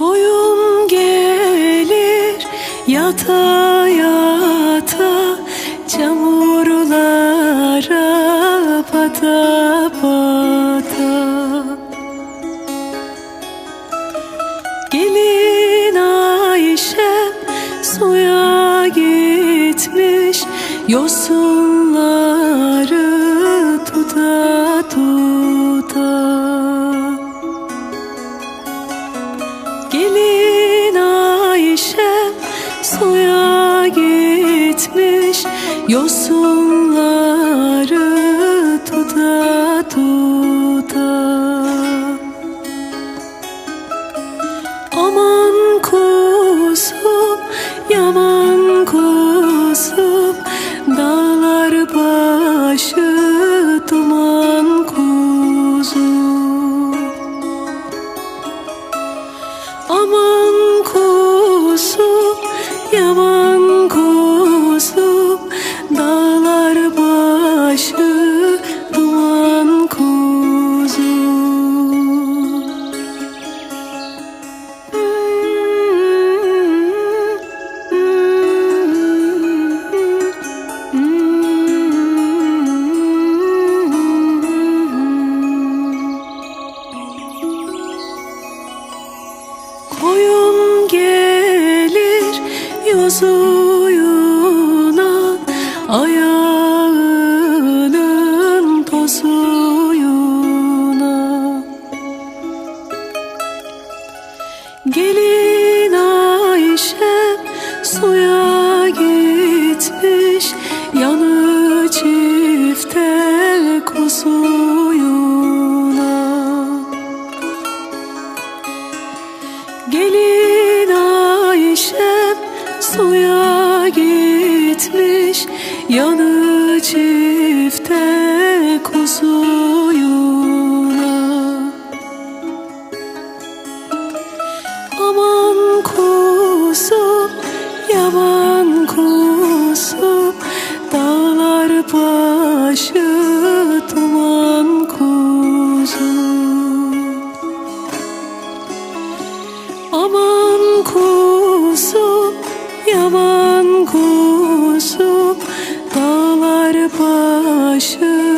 Koyun gelir yata yata Çamurlara bata bata Gelin Ayşe suya gitmiş Yosunları Yosunları tuta tuta. Aman kuzum, yaman kuzum Dağlar başı duman kuzum Aman kuzum, yaman Koyun gelir yozuyuna Ayağının tozuyuna. Gelin Ayşe suya Gelin Ayşe suya gitmiş Yanı çifte kuzuyuna Aman kuzum, yaman kuzum Dağlar başı Yaman kusup dağlar başı